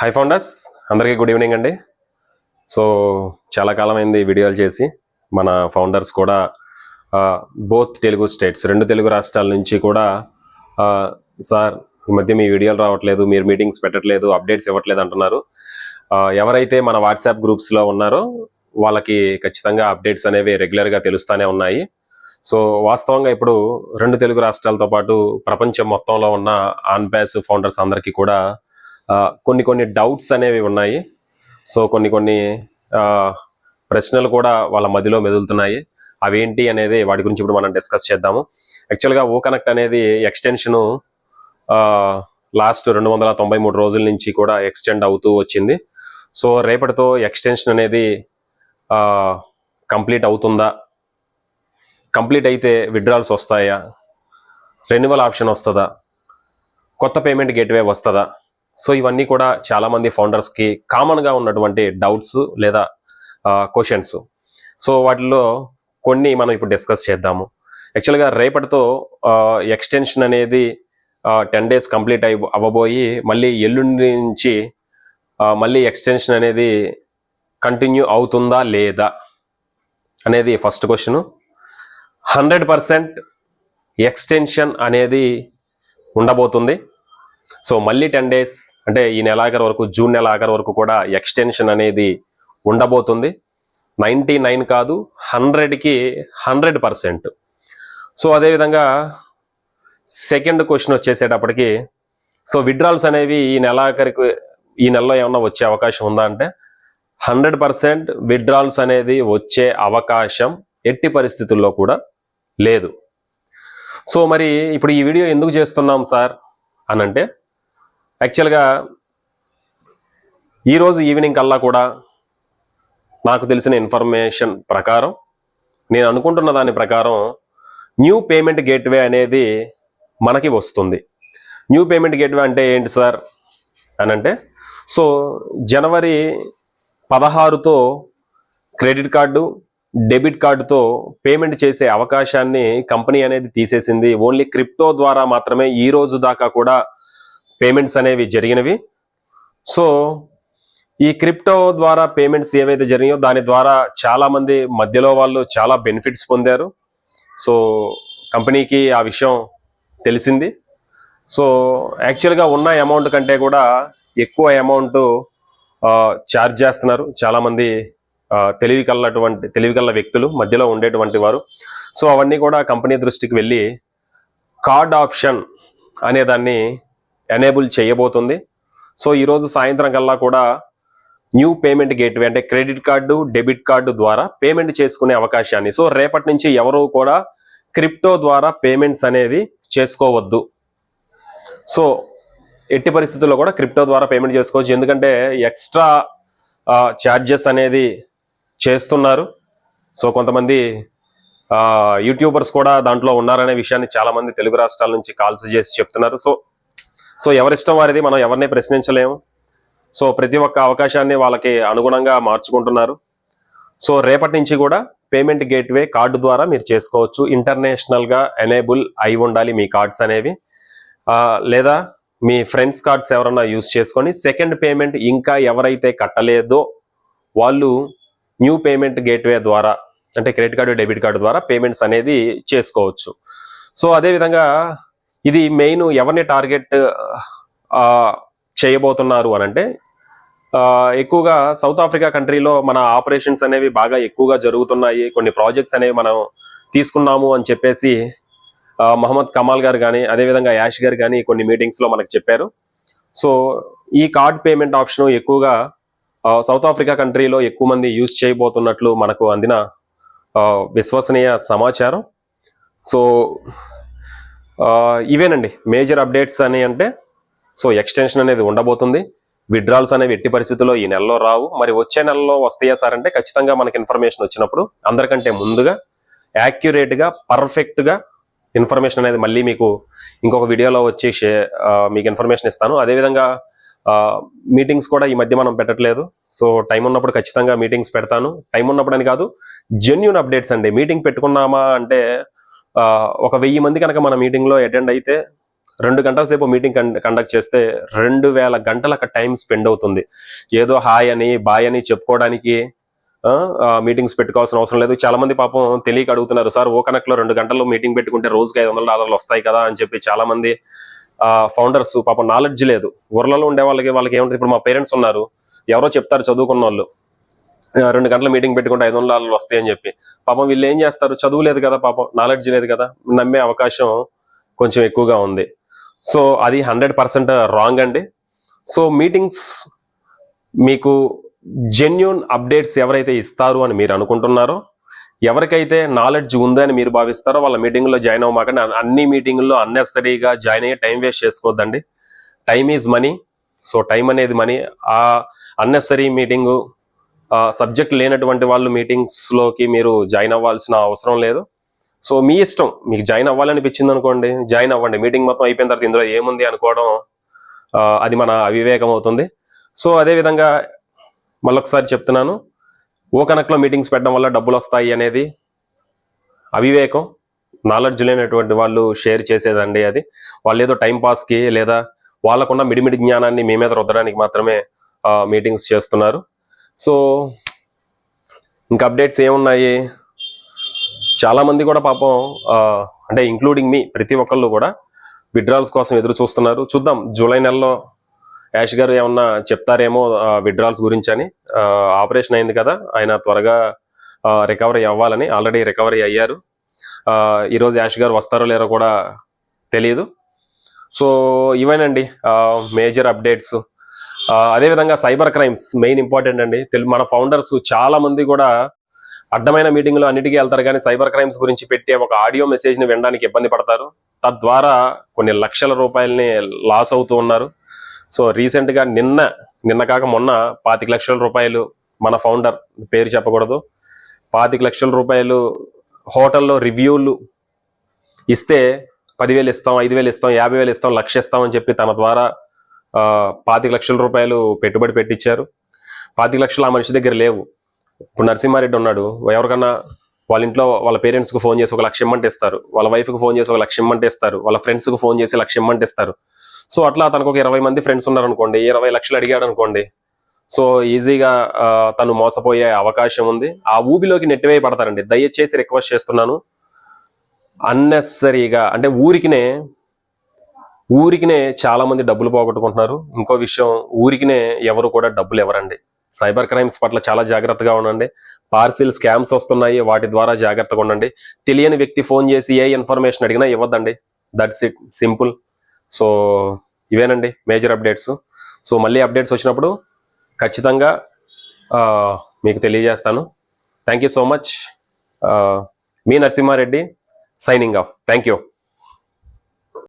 High founders అందరికీ good evening అండి. So చాలా కాలం అయింది వీడియోలు చేసి. మన ఫౌండర్స్ కూడా బోత్ తెలుగు స్టేట్స్ రెండు తెలుగు రాష్ట్రాల నుంచి కూడా సార్ ఈ మధ్య మీ వీడియోలు రావట్లేదు మీరు మీటింగ్స్ పెట్టట్లేదు అప్డేట్స్ ఇవ్వట్లేదు అంటున్నారు. ఎవరైతే మన వాట్సాప్ గ్రూప్స్లో ఉన్నారో వాళ్ళకి ఖచ్చితంగా అప్డేట్స్ అనేవి రెగ్యులర్గా తెలుస్తూనే ఉన్నాయి. సో వాస్తవంగా ఇప్పుడు రెండు తెలుగు రాష్ట్రాలతో పాటు ప్రపంచం మొత్తంలో ఉన్న ఆన్ ఫౌండర్స్ అందరికీ కూడా కొన్ని కొన్ని డౌట్స్ అనేవి ఉన్నాయి. సో కొన్ని కొన్ని ప్రశ్నలు కూడా వాళ్ళ మధ్యలో మెదులుతున్నాయి. అవేంటి అనేది వాటి గురించి ఇప్పుడు మనం డిస్కస్ చేద్దాము. యాక్చువల్గా ఓ కనెక్ట్ అనేది ఎక్స్టెన్షను లాస్ట్ రెండు వందల తొంభై మూడు రోజుల నుంచి కూడా ఎక్స్టెండ్ అవుతూ వచ్చింది. సో రేపటితో ఎక్స్టెన్షన్ అనేది కంప్లీట్ అవుతుందా? కంప్లీట్ అయితే విడ్రాల్స్ వస్తాయా? రెన్యువల్ ఆప్షన్ వస్తుందా? కొత్త పేమెంట్ గేట్వే వస్తుందా? సో ఇవన్నీ కూడా చాలామంది ఫౌండర్స్కి కామన్గా ఉన్నటువంటి డౌట్స్ లేదా క్వశ్చన్స్ సో వాటిలో కొన్ని మనం ఇప్పుడు డిస్కస్ చేద్దాము. యాక్చువల్గా రేపటితో ఎక్స్టెన్షన్ అనేది టెన్ డేస్ కంప్లీట్ అయి అవ్వబోయి మళ్ళీ ఎల్లుండి నుంచి మళ్ళీ ఎక్స్టెన్షన్ అనేది కంటిన్యూ అవుతుందా లేదా అనేది first question hundred percent extension అనేది ఉండబోతుంది. సో మళ్ళీ టెన్ డేస్ అంటే ఈ నెల ఆఖరి వరకు జూన్ నెల ఆఖరి వరకు కూడా ఎక్స్టెన్షన్ అనేది ఉండబోతుంది. నైంటీ నైన్ కాదు హండ్రెడ్కి హండ్రెడ్ పర్సెంట్. సో అదేవిధంగా సెకండ్ క్వశ్చన్ వచ్చేసేటప్పటికి సో విడ్రాల్స్ అనేవి ఈ నెలాఖరికి ఈ నెలలో ఏమన్నా వచ్చే అవకాశం ఉందా అంటే హండ్రెడ్ పర్సెంట్ విడ్రాల్స్ అనేది వచ్చే అవకాశం ఎట్టి పరిస్థితుల్లో కూడా లేదు. సో మరి ఇప్పుడు ఈ వీడియో ఎందుకు చేస్తున్నాం సార్? అని అంటే యాక్చువల్గా ఈరోజు ఈవినింగ్ కల్లా కూడా నాకు తెలిసిన ఇన్ఫర్మేషన్ ప్రకారం నేను అనుకుంటున్న దాని ప్రకారం న్యూ పేమెంట్ గేట్వే అనేది మనకి వస్తుంది. న్యూ పేమెంట్ గేట్వే అంటే ఏంటి సార్ అని అంటే సో జనవరి పదహారుతో క్రెడిట్ కార్డు డెబిట్ కార్డుతో పేమెంట్ చేసే అవకాశాన్ని కంపెనీ అనేది తీసేసింది. ఓన్లీ క్రిప్టో ద్వారా మాత్రమే ఈ రోజు దాకా కూడా పేమెంట్స్ అనేవి జరిగినవి. సో ఈ క్రిప్టో ద్వారా పేమెంట్స్ ఏవైతే జరిగాయో దాని ద్వారా చాలామంది మధ్యలో వాళ్ళు చాలా బెనిఫిట్స్ పొందారు. సో కంపెనీకి ఆ విషయం తెలిసింది. సో యాక్చువల్గా ఉన్న అమౌంట్ కంటే కూడా ఎక్కువ అమౌంట్ ఛార్జ్ చేస్తున్నారు. చాలామంది తెలివి కల్లటువంటి తెలివి కల్ల వ్యక్తులు మధ్యలో ఉండేటువంటి వారు. సో అవన్నీ కూడా కంపెనీ దృష్టికి వెళ్ళి కార్డ్ ఆప్షన్ అనే దాన్ని ఎనేబుల్ చేయబోతుంది. సో ఈరోజు సాయంత్రం కల్లా కూడా న్యూ పేమెంట్ గేట్వే అంటే క్రెడిట్ కార్డు డెబిట్ కార్డు ద్వారా పేమెంట్ చేసుకునే అవకాశాన్ని. సో రేపటి నుంచి ఎవరు కూడా క్రిప్టో ద్వారా పేమెంట్స్ అనేది చేసుకోవద్దు. సో ఎట్టి పరిస్థితుల్లో కూడా క్రిప్టో ద్వారా పేమెంట్ చేసుకోవచ్చు. ఎందుకంటే ఎక్స్ట్రా ఛార్జెస్ అనేది చేస్తున్నారు. సో కొంతమంది యూట్యూబర్స్ కూడా దాంట్లో ఉన్నారనే విషయాన్ని చాలామంది తెలుగు రాష్ట్రాల నుంచి కాల్స్ చేసి చెప్తున్నారు. సో సో ఎవరిష్టం వారిది? మనం ఎవరిని ప్రశ్నించలేము. సో ప్రతి ఒక్క అవకాశాన్ని వాళ్ళకి అనుగుణంగా మార్చుకుంటున్నారు. సో రేపటి నుంచి కూడా పేమెంట్ గేట్వే కార్డు ద్వారా మీరు చేసుకోవచ్చు. ఇంటర్నేషనల్గా ఎనేబుల్ అయి ఉండాలి మీ కార్డ్స్ అనేవి. లేదా మీ ఫ్రెండ్స్ కార్డ్స్ ఎవరన్నా యూస్ చేసుకొని సెకండ్ పేమెంట్ ఇంకా ఎవరైతే కట్టలేదో వాళ్ళు న్యూ పేమెంట్ గేట్వే ద్వారా అంటే క్రెడిట్ కార్డు డెబిట్ కార్డు ద్వారా పేమెంట్స్ అనేది చేసుకోవచ్చు. సో అదేవిధంగా ఇది మెయిన్ ఎవరిని టార్గెట్ చేయబోతున్నారు అని అంటే ఎక్కువగా సౌత్ ఆఫ్రికా కంట్రీలో మన ఆపరేషన్స్ అనేవి బాగా ఎక్కువగా జరుగుతున్నాయి. కొన్ని ప్రాజెక్ట్స్ అనేవి మనం తీసుకున్నాము అని చెప్పేసి మహమ్మద్ కమాల్ గారు కానీ అదేవిధంగా యాష్ గారు కానీ కొన్ని మీటింగ్స్లో మనకు చెప్పారు. సో ఈ కార్డ్ పేమెంట్ ఆప్షన్ ఎక్కువగా సౌత్ ఆఫ్రికా కంట్రీలో ఎక్కువ మంది యూజ్ చేయబోతున్నట్లు మనకు అందిన విశ్వసనీయ సమాచారం. సో ఇవేనండి. మేజర్ అప్డేట్స్ అని అంటే సో ఎక్స్టెన్షన్ అనేది ఉండబోతుంది. విడ్రాల్స్ అనేవి ఎట్టి పరిస్థితుల్లో ఈ నెలలో రావు. మరి వచ్చే నెలలో వస్తాయా సార్ అంటే ఖచ్చితంగా మనకి ఇన్ఫర్మేషన్ వచ్చినప్పుడు అందరికంటే ముందుగా యాక్యురేట్గా పర్ఫెక్ట్గా ఇన్ఫర్మేషన్ అనేది మళ్ళీ మీకు ఇంకొక వీడియోలో వచ్చి మీకు ఇన్ఫర్మేషన్ ఇస్తాను. అదేవిధంగా మీటింగ్స్ కూడా ఈ మధ్య మనం పెట్టట్లేదు. సో టైం ఉన్నప్పుడు ఖచ్చితంగా మీటింగ్స్ పెడతాను. టైం ఉన్నప్పుడు అని కాదు జెన్యున్ అప్డేట్స్ అండి. మీటింగ్ పెట్టుకున్నామా అంటే ఆ, ఒక వెయ్యి మంది కనుక మన మీటింగ్లో అటెండ్ అయితే రెండు గంటల సేపు మీటింగ్ కండక్ట్ చేస్తే రెండు వేల గంటల టైం స్పెండ్ అవుతుంది. ఏదో హాయ్ అని బాయ్ అని చెప్పుకోవడానికి మీటింగ్స్ పెట్టుకోవాల్సిన అవసరం లేదు. చాలా మంది పాపం తెలియక అడుగుతున్నారు సార్ ఓ కనెక్ట్లో రెండు గంటల్లో మీటింగ్ పెట్టుకుంటే రోజుకి ఐదు వందల డాలర్లు వస్తాయి కదా అని చెప్పి చాలా మంది ఫౌండర్స్ పాపం నాలెడ్జ్ లేదు. ఊర్లలో ఉండే వాళ్ళకి వాళ్ళకి ఏముంటుంది ఇప్పుడు మా పేరెంట్స్ ఉన్నారు. ఎవరో చెప్తారు చదువుకున్న వాళ్ళు రెండు గంటల మీటింగ్ పెట్టుకుంటే ఐదు వందల డాలర్లు వస్తాయని చెప్పి. పాపం వీళ్ళు ఏం చేస్తారు? చదువు లేదు కదా పాపం నాలెడ్జ్ లేదు కదా. నమ్మే అవకాశం కొంచెం ఎక్కువగా ఉంది. సో అది హండ్రెడ్ పర్సెంట్ రాంగ్ అండి. సో మీటింగ్స్ మీకు జెన్యున్ అప్డేట్స్ ఎవరైతే ఇస్తారు అని మీరు అనుకుంటున్నారో ఎవరికైతే నాలెడ్జ్ ఉందని మీరు భావిస్తారో వాళ్ళ మీటింగ్లో జాయిన్ అవ్వమాకండి. అన్ని మీటింగుల్లో అన్నెసరీగా జాయిన్ అయ్యి టైం వేస్ట్ చేసుకోవద్దండి time is money so time అనేది మనీ ఆ అన్నెసరీ మీటింగు సబ్జెక్ట్ లేనటువంటి వాళ్ళు మీటింగ్స్లోకి మీరు జాయిన్ అవ్వాల్సిన అవసరం లేదు. సో మీ ఇష్టం. మీకు జాయిన్ అవ్వాలనిపించింది అనుకోండి జాయిన్ అవ్వండి. మీటింగ్ మొత్తం అయిపోయిన తర్వాత ఇందులో ఏముంది అనుకోవడం అది మన అవివేకం అవుతుంది. సో అదేవిధంగా మళ్ళొకసారి చెప్తున్నాను. ఓ కనెక్ట్లో మీటింగ్స్ పెట్టడం వల్ల డబ్బులు వస్తాయి అనేది అవివేకం నాలెడ్జ్ లేనటువంటి వాళ్ళు షేర్ చేసేదండి అది. వాళ్ళు ఏదో టైంపాస్కి లేదా వాళ్ళకున్న మిడిమిడి జ్ఞానాన్ని మీ మీద రుద్దడానికి మాత్రమే మీటింగ్స్ చేస్తున్నారు. సో ఇంకా అప్డేట్స్ ఏమున్నాయి? చాలామంది కూడా పాపం అంటే ఇంక్లూడింగ్ మీ ప్రతి ఒక్కళ్ళు కూడా విడ్రాల్స్ కోసం ఎదురు చూస్తున్నారు చూద్దాం జూలై నెలలో యాష్ గారు ఏమన్నా చెప్తారేమో విడ్రాల్స్ గురించి అని. ఆపరేషన్ అయింది కదా ఆయన త్వరగా రికవరీ అవ్వాలని ఆల్రెడీ రికవరీ అయ్యారు. ఈరోజు యాష్ గారు వస్తారో లేరో కూడా తెలియదు సో ఇవేనండి మేజర్ అప్డేట్స్ అదేవిధంగా సైబర్ క్రైమ్స్ మెయిన్ ఇంపార్టెంట్ అండి. మన ఫౌండర్స్ చాలా మంది కూడా అడ్డమైన మీటింగ్లు అన్నిటికీ వెళ్తారు కానీ సైబర్ క్రైమ్స్ గురించి పెట్టే ఒక ఆడియో మెసేజ్ని వినడానికి ఇబ్బంది పడతారు. తద్వారా కొన్ని లక్షల రూపాయలని లాస్ అవుతూ ఉన్నారు. సో రీసెంట్గా నిన్న నిన్న కాక మొన్న పాతిక లక్షల రూపాయలు మన ఫౌండర్ పేరు చెప్పకూడదు. పాతిక లక్షల రూపాయలు హోటల్లో రివ్యూలు ఇస్తే పదివేలు ఇస్తాం ఐదు వేలు ఇస్తాం యాభై వేలు ఇస్తాం లక్ష ఇస్తామని చెప్పి తన ద్వారా పాతిక లక్షల రూపాయలు పెట్టుబడి పెట్టించారు పాతిక లక్షలు ఆ మనిషి దగ్గర లేవు. ఇప్పుడు నరసింహారెడ్డి ఉన్నాడు. ఎవరికన్నా వాళ్ళ ఇంట్లో వాళ్ళ పేరెంట్స్కి ఫోన్ చేసి ఒక లక్ష ఇమ్మంటే ఇస్తారు. వాళ్ళ వైఫ్కి ఫోన్ చేసి ఒక లక్ష ఇమ్మంటే ఇస్తారు. వాళ్ళ ఫ్రెండ్స్కి ఫోన్ చేసి లక్ష ఇమ్మంటే ఇస్తారు. సో అట్లా తనకు ఒక ఇరవై మంది ఫ్రెండ్స్ ఉన్నారు అనుకోండి ఇరవై లక్షలు అడిగాడు అనుకోండి సో ఈజీగా తను మోసపోయే అవకాశం ఉంది. ఆ ఊబిలోకి నెట్టివేయ పడతారండి దయచేసి రిక్వెస్ట్ చేస్తున్నాను. అన్నెసరీగా అంటే ఊరికినే ఊరికినే చాలామంది డబ్బులు పోగొట్టుకుంటున్నారు. ఇంకో విషయం ఊరికినే ఎవరు కూడా డబ్బులు ఎవరండి సైబర్ క్రైమ్స్ పట్ల చాలా జాగ్రత్తగా ఉండండి. పార్సిల్ స్కామ్స్ వస్తున్నాయి వాటి ద్వారా జాగ్రత్తగా ఉండండి. తెలియని వ్యక్తి ఫోన్ చేసి ఏ ఇన్ఫర్మేషన్ అడిగినా ఇవ్వద్దండి. దట్స్ ఇట్ సింపుల్ సో ఇవేనండి మేజర్ అప్డేట్స్. సో మళ్ళీ అప్డేట్స్ వచ్చినప్పుడు ఖచ్చితంగా మీకు తెలియజేస్తాను. Thank you so much me Narasimha Reddy signing off thank you